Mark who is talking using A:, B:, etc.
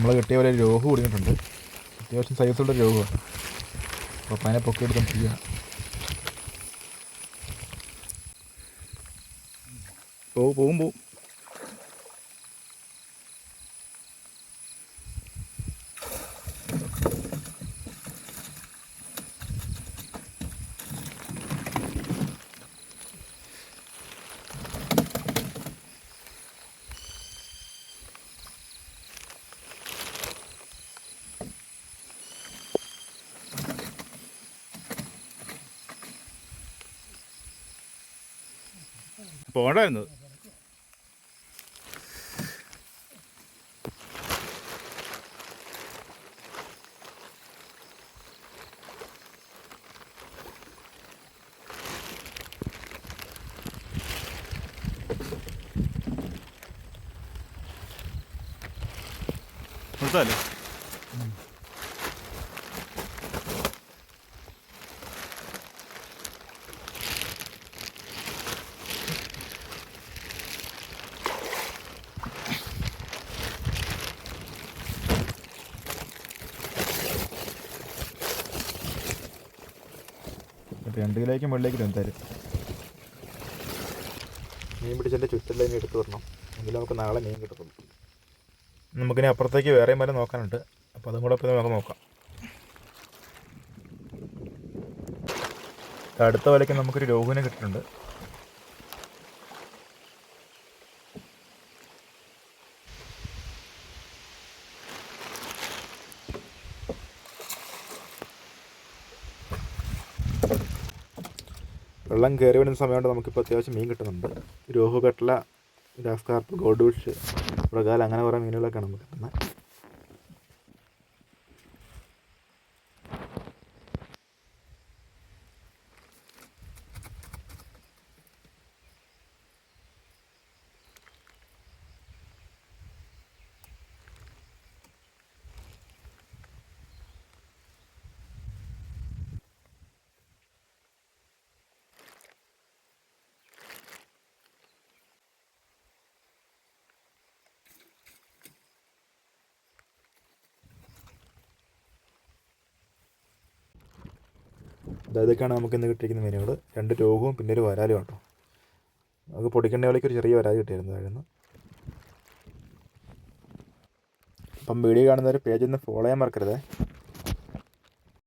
A: നമ്മൾ കിട്ടിയ പോലെ രോഗം കുടുങ്ങിയിട്ടുണ്ട് അത്യാവശ്യം സൈസുള്ള രോഗമാണ് അപ്പോൾ അതിനെ പൊക്കി ചെയ്യുക പോവും പോവും പോവും. പോകണ്ടായിരുന്നു. നിർത്താല്ലേ രണ്ട് കിലോയ്ക്ക് മുകളിലേക്ക് എന്തായാലും. മീൻ പിടിച്ചതിന്റെ ചുറ്റെല്ലാം ഇനി എടുത്ത് വരണം. എങ്കിലും നമുക്ക് നാളെ മീൻ കിട്ടത്തുള്ളൂ. നമുക്കിനി അപ്പുറത്തേക്ക് വേറെയും വരെ നോക്കാനുണ്ട്. അപ്പോൾ അതും കൂടെ ഇപ്പോൾ നമുക്ക് നോക്കാം. അടുത്ത വലയ്ക്ക് നമുക്കൊരു രോഹുവിനെ കിട്ടുന്നുണ്ട്. വെള്ളം കയറി വരുന്ന സമയമുണ്ട് നമുക്കിപ്പോൾ അത്യാവശ്യം മീൻ കിട്ടുന്നുണ്ട്. Rohu catla grass carp goldfish mrigal അങ്ങനെ കുറേ മീനുകളൊക്കെയാണ് നമുക്ക് കിട്ടുന്നത്. ഇതൊക്കെയാണ് നമുക്ക് ഇന്ന് കിട്ടിയിരിക്കുന്ന മീനുകൾ രണ്ട് രോഗവും പിന്നെ ഒരു വരാലും കേട്ടോ നമുക്ക് പൊടിക്കണ്ട വിലയ്ക്ക് ഒരു ചെറിയ വരാൽ കിട്ടിയിരുന്നതായിരുന്നു അപ്പം വീഡിയോ കാണുന്നവർ പേജ് ഒന്ന് ഫോളോ ചെയ്യാൻ മറക്കരുതേ.